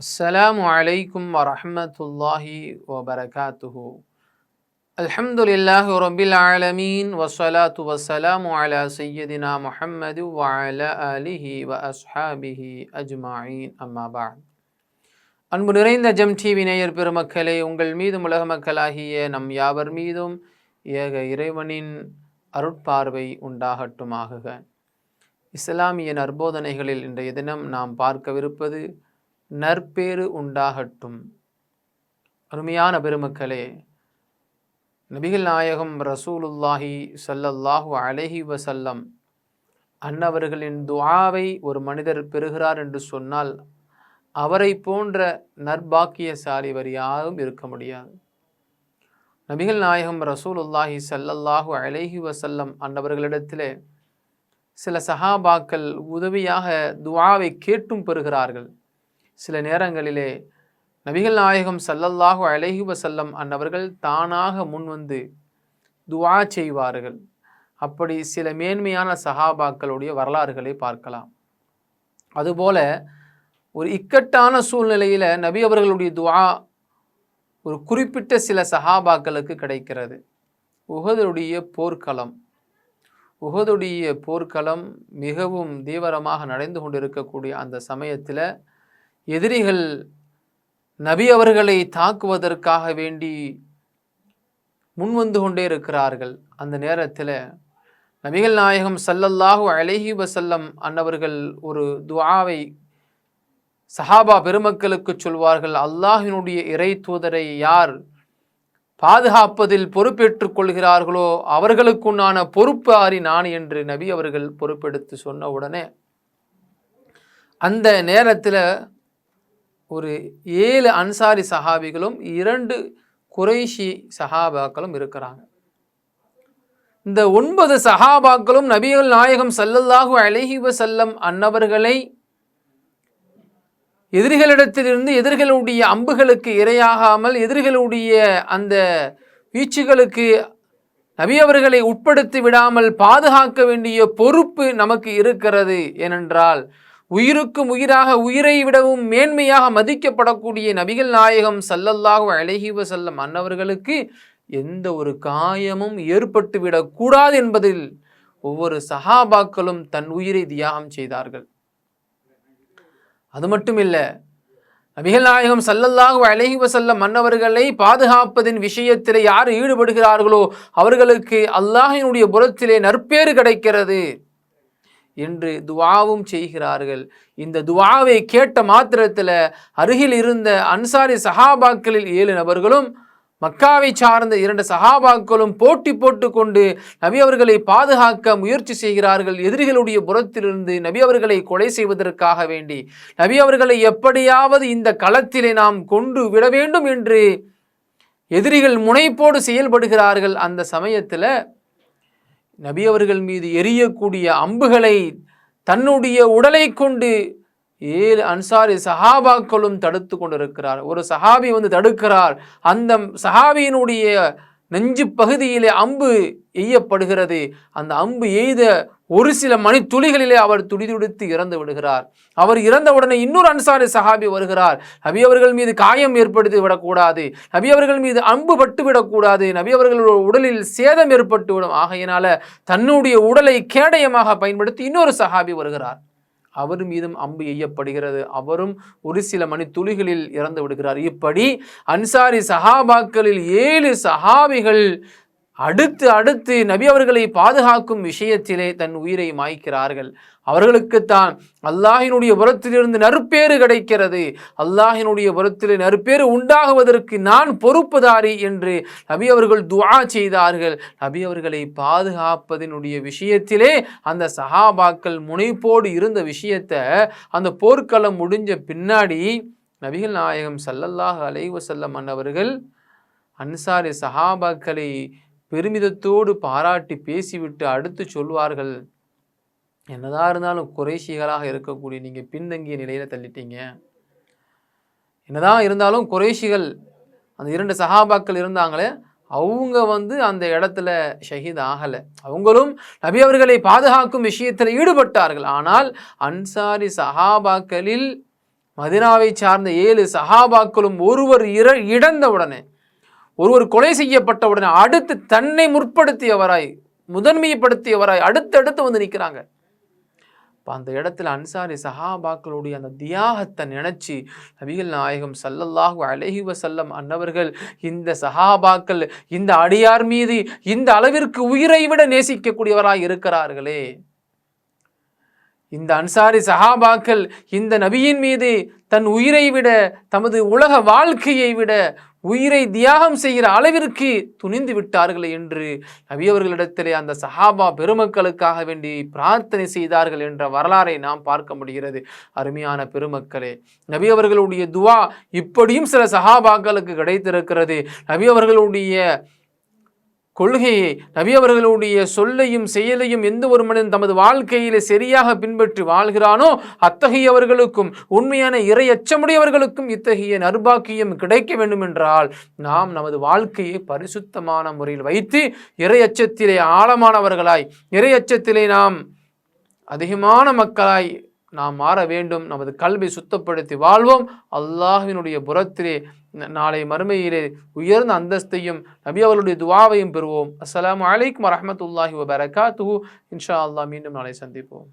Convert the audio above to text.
السلام عليكم ورحمة الله وبركاته الحمد لله رب العالمين والصلاة والسلام على سيدنا محمد وعلى آله وأصحابه أجمعين أما بعد அன்பு நிறைந்த GeM TV நேயர் பெருமக்களே உங்கள் மீதும் உலக மக்களாகிய நம் யாவர் மீதும் ஏக இறைவனின் அருட்பார்வை உண்டாகட்டுமாகுக இஸ்லாமிய நற்போதனைகளில் இன்றைய தினம் நாம் பார்க்கவிருப்பது நற்பேறு உண்டாகட்டும். அருமையான பெருமக்களே நபிகள் நாயகம் ரசூலுல்லாஹி சல்லல்லாஹு அலஹி வசல்லம் அன்னவர்களின் துவாவை ஒரு மனிதர் பெறுகிறார் என்று சொன்னால் அவரை போன்ற நற்பாக்கியசாலி வர் யாரும் இருக்க முடியாது. நபிகள் நாயகம் ரசூலுல்லாஹி சல்லல்லாஹு அலஹி வசல்லம் அன்னவர்களிடத்திலே சில சஹாபாக்கள் உதவியாக துவாவை கேட்டும் பெறுகிறார்கள். சில நேரங்களிலே நபிகள் நாயகம் சல்லல்லாஹு அலைஹி வசல்லம் அன்னவர்கள் தானாக முன்வந்து துவா செய்வார்கள். அப்படி சில மேன்மையான சஹாபாக்களுடைய வரலாறுகளை பார்க்கலாம். அதுபோல ஒரு இக்கட்டான சூழ்நிலையில் நபி அவர்களுடைய துவா ஒரு குறிப்பிட்ட சில சஹாபாக்களுக்கு கிடைக்கிறது. உகதுடைய போர்க்களம். உகதுடைய போர்க்களம் மிகவும் தீவிரமாக நடந்து கொண்டிருக்கக்கூடிய அந்த சமயத்தில் எதிரிகள் நபி அவர்களை தாக்குவதற்காக வேண்டி முன்வந்து கொண்டே இருக்கிறார்கள். அந்த நேரத்தில் நபிகள் நாயகம் சல்லல்லாஹு அழகி வசல்லம் அன்னவர்கள் ஒரு துவாவை சஹாபா பெருமக்களுக்கு சொல்வார்கள் அல்லாஹினுடைய இறை தூதரை யார் பாதுகாப்பதில் பொறுப்பேற்றுக் கொள்கிறார்களோ அவர்களுக்குண்டான பொறுப்பு ஆறி நான் என்று நபி அவர்கள் பொறுப்பெடுத்து சொன்ன உடனே அந்த நேரத்தில் ஒரு ஏழு அன்சாரி சஹாபிகளும் இரண்டு குறைஷி சஹாபாக்களும் இருக்கிறாங்க. இந்த ஒன்பது சஹாபாக்களும் நபிகள் நாயகம் சல்லல்லாஹு அலஹி வசல்லம் அன்னவர்களை எதிரிகளிடத்திலிருந்து எதிர்களுடைய அம்புகளுக்கு இரையாகாமல் எதிர்களுடைய அந்த வீச்சுகளுக்கு நபி அவர்களை உட்படுத்தி விடாமல் பாதுகாக்க வேண்டிய பொறுப்பு நமக்கு இருக்கிறது ஏனென்றால் உயிருக்கும் உயிராக உயிரை விடவும் மேன்மையாக மதிக்கப்படக்கூடிய நபிகள் நாயகம் சல்லல்லாஹு அழகிவ செல்லம் அன்னவர்களுக்கு எந்த ஒரு காயமும் ஏற்பட்டுவிடக்கூடாது என்பதில் ஒவ்வொரு சஹாபாக்களும் தன் உயிரை தியாகம் செய்தார்கள். அது மட்டும் இல்லை நபிகள் நாயகம் சல்லல்லாஹு அழகி வசல்லம் மன்னவர்களை பாதுகாப்பதின் விஷயத்தில் யார் ஈடுபடுகிறார்களோ அவர்களுக்கு அல்லாஹினுடைய புறத்திலே நற்பேறு கிடைக்கிறது. என்று துவாவும் செய்கிறார்கள். இந்த துவாவை கேட்ட மாத்திரத்தில் அருகில் இருந்த அன்சாரி சஹாபாக்களில் ஏழு நபர்களும் மக்காவை சார்ந்த இரண்டு சகாபாக்களும் போட்டி போட்டு கொண்டு நபி அவர்களை பாதுகாக்க முயற்சி செய்கிறார்கள். எதிரிகளுடைய புறத்திலிருந்து நபி அவர்களை கொலை செய்வதற்காக வேண்டி. நபி அவர்களை எப்படியாவது இந்த களத்திலே நாம் கொண்டு விட வேண்டும் என்று எதிரிகள் முனைப்போடு செயல்படுகிறார்கள். அந்த சமயத்தில் நபி அவர்கள் மீது எரியக்கூடிய அம்புகளை தன்னுடைய உடலை கொண்டு ஏழு அன்சாரி சஹாபாக்களும் தடுத்து கொண்டிருக்கிறார். ஒரு சஹாபி வந்து தடுக்கிறார். அந்த சஹாபியினுடைய நெஞ்சு பகுதியிலே அம்பு எய்யப்படுகிறது. அந்த அம்பு எய்த ஒரு சில மணி துளிகளிலே அவர் துடிதுடித்து இறந்து விடுகிறார். அவர் இறந்தவுடனே இன்னொரு அன்சாரி சஹாபி வருகிறார். நபி அவர்கள் மீது காயம் ஏற்படுத்தி விடக்கூடாது. நபி அவர்கள் மீது அம்பு பட்டு விடக்கூடாது. நபி அவர்களோட உடலில் சேதம் ஏற்பட்டு விடும். ஆகையினால தன்னுடைய உடலை கேடயமாக பயன்படுத்தி இன்னொரு சஹாபி வருகிறார். அவர் மீதும் அம்பு எய்யப்படுகிறது. அவரும் ஒரு சில மணி துளிகளில் இறந்து விடுகிறார். இப்படி அன்சாரி சஹாபாக்களில் ஏழு சஹாபிகள் அடுத்து அடுத்து நபி அவர்களை பாதுகாக்கும் விஷயத்திலே தன் உயிரை மாய்க்கிறார்கள். அவர்களுக்குத்தான் அல்லாஹினுடைய புறத்திலிருந்து நறுப்பேறு கிடைக்கிறது. அல்லாஹினுடைய புறத்திலே நறுப்பேறு உண்டாகுவதற்கு நான் பொறுப்புதாரி என்று நபி அவர்கள் துவா செய்தார்கள். நபி அவர்களை பாதுகாப்பதனுடைய விஷயத்திலே அந்த சஹாபாக்கள் முனைப்போடு இருந்த விஷயத்தை அந்த போர்க்களம் முடிஞ்ச பின்னாடி நபிகள் நாயகம் சல்லல்லாஹ் அலைவசல்லம் அன்னவர்கள் அன்சாரி சஹாபாக்களை பெருமிதத்தோடு பாராட்டி பேசிவிட்டு அடுத்து சொல்வார்கள் என்னதான் இருந்தாலும் குறைஷிகளாக இருக்கக்கூடிய நீங்கள் பின்தங்கிய நிலையில் தள்ளிட்டீங்க. என்னதான் இருந்தாலும் குறைஷிகள் அந்த இரண்டு சஹாபாக்கள் இருந்தாங்களே அவங்க வந்து அந்த இடத்துல ஷஹீத் ஆகலை. அவங்களும் நபி அவர்களை பாதுகாக்கும் விஷயத்தில் ஈடுபட்டார்கள். ஆனால் அன்சாரி சஹாபாக்களில் மதினாவை சார்ந்த ஏழு சஹாபாக்களும் ஒருவர் இற இழந்தவுடனே ஒருவர் கொலை செய்யப்பட்டவுடனே அடுத்து தன்னை முற்படுத்தியவராய் முதன்மைப்படுத்தியவராய் அடுத்தடுத்து வந்து நிற்கிறாங்க. இப்போ அந்த இடத்துல அன்சாரி சஹாபாக்களுடைய அந்த தியாகத்தை நினைச்சு நபிகள் நாயகம் சல்லல்லாஹு அலைஹி வஸல்லம் அன்னவர்கள் இந்த சஹாபாக்கள் இந்த அடியார் மீது இந்த அளவிற்கு உயிரை விட நேசிக்கக்கூடியவராக இருக்கிறார்களே. இந்த அன்சாரி சஹாபாக்கள் இந்த நபியின் மீது தன் உயிரை விட தமது உலக வாழ்க்கையை விட உயிரை தியாகம் செய்கிற அளவிற்கு துணிந்து விட்டார்கள் என்று நபி அவர்களிடத்திலே அந்த சஹாபா பெருமக்களுக்காக வேண்டி பிரார்த்தனை செய்தார்கள் என்ற வரலாறை நாம் பார்க்க முடிகிறது. அருமையான பெருமக்களே நபி அவர்களுடைய துவா இப்படியும் சில சஹாபாக்களுக்கு கிடைத்திருக்கிறது. நபி அவர்களுடைய கொள்கையை நபி அவர்களுடைய சொல்லையும் செயலையும் எந்த ஒரு மனிதன் தமது வாழ்க்கையிலே சரியாக பின்பற்றி வாழ்கிறானோ அத்தகையவர்களுக்கும் உண்மையான இறை அச்சமுடையவர்களுக்கும் இத்தகைய நர்பாக்கியம் கிடைக்க வேண்டும் என்றால் நாம் நமது வாழ்க்கையை பரிசுத்தமான முறையில் வைத்து இறை அச்சத்திலே ஆழமானவர்களாய் இறை அச்சத்திலே நாம் அதிகமான மக்களாய் நாம் மாற வேண்டும் நமது கல்வி சுத்தப்படுத்தி வாழ்வோம். அல்லாஹினுடைய புறத்திலே நாளை மறுமையிலே உயர்ந்த அந்தஸ்தையும் நபி அவர்களுடைய துவாவையும் பெறுவோம். அஸ்லாம் அலைக்கும் வரமத்துல்லாஹி வபரகாத்து இன்ஷா அல்லாஹ் மீண்டும் நாளை சந்திப்போம்.